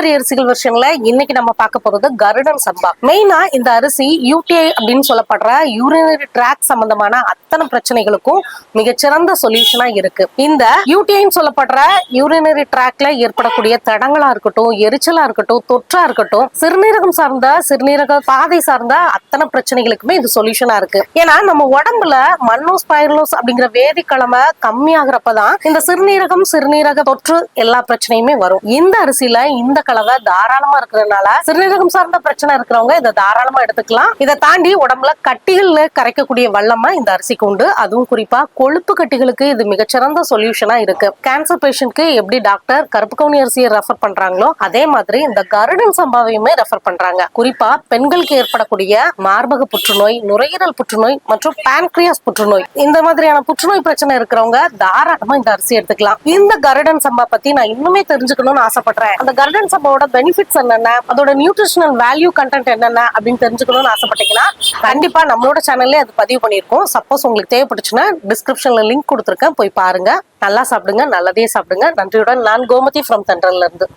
பாரம்பரிய அரிசிகள் வருஷங்கள இன்னைக்கு நம்ம பார்க்க போறது கருடன் சம்பா. மெயினா இந்த அரிசி யூடிஐ அப்படின்னு சொல்லப்படுற யூரினரி ட்ராக் சம்பந்தமான அத்தனை பிரச்சனைகளுக்கும் மிகச்சிறந்த சொல்யூஷனா இருக்கு. இந்த யூடிஐன்னு சொல்லப்படுற யூரினரி ட்ராக்ல ஏற்படக்கூடிய தடங்களா இருக்கட்டும் எரிச்சலா இருக்கட்டும் தொற்றா இருக்கட்டும் சிறுநீரகம் சார்ந்த சிறுநீரக பாதை சார்ந்த அத்தனை பிரச்சனைகளுக்குமே இது சொல்யூஷனா இருக்கு. ஏன்னா நம்ம உடம்புல மன்னோஸ் பைரலோஸ் அப்படிங்கிற வேதிக்கிழமை கம்மியாகிறப்பதான் இந்த சிறுநீரகம் சிறுநீரக தொற்று எல்லா பிரச்சனையுமே வரும். இந்த அரிசியில இந்த கலவை தாராளமா இருக்கிறதுனால சிறுநீரகம் சார்ந்த பிரச்சனை இருக்கிறவங்க இதை தாராளமா எடுத்துக்கலாம். இதை தாண்டி உடம்புல கட்டிகள்ல கரைக்கக்கூடிய வல்லமா இந்த அரிசிக்கு உண்டு. அதுவும் குறிப்பா கொழுப்பு கட்டிகளுக்கு இது மிகச்சிறந்த சொல்யூஷனா இருக்கு. கேன்சர் பேஷண்ட்க்கு எப்படி டாக்டர் கருப்பு கவுனி அரிசியை ரெஃபர் பண்றாங்களோ அதே மாதிரி இந்த கருடன் சம்பாவையுமே ரெஃபர் பண்றாங்க. குறிப்பா பெண்களுக்கு ஏற்படக்கூடிய மார்பக புற்றுநோய் நுரையீரல் புற்றுநோய் மற்றும் பான்கிரியாஸ் புற்றுநோய். இந்த மாதிரியான புற்றுநோய் பிரச்சனை இருக்கிறவங்க தாராளமா இந்த அரிசி எடுத்துக்கலாம். இந்த கருடன் சம்பா பத்தி நான் இன்னுமே தெரிஞ்சுக்கணும்னு ஆசைப்படுறேன். அந்த கருடன் சம்பாவோட பெனிஃபிட்ஸ் என்னென்ன? அதோட நியூட்ரிஷனல் வேல்யூ கண்டென்ட் என்னென்ன அப்படின்னு தெரிஞ்சுக்கணும்னு ஆசைப்பட்டீங்கன்னா கண்டிப்பா நம்மளோட சேனல்லே அது பதிவு பண்ணியிருக்கோம். சப்போஸ் உங்களுக்கு தேவைப்பட்டுச்சுன்னா டிஸ்கிரிப்ஷன்ல லிங்க் கொடுத்துருக்கேன். போய் பாருங்க. நல்லா சாப்பிடுங்க நல்லதே சாப்பிடுங்க. நன்றியுடன் நான் கோமதி ஃப்ரம் தென்றல்ல இருந்து.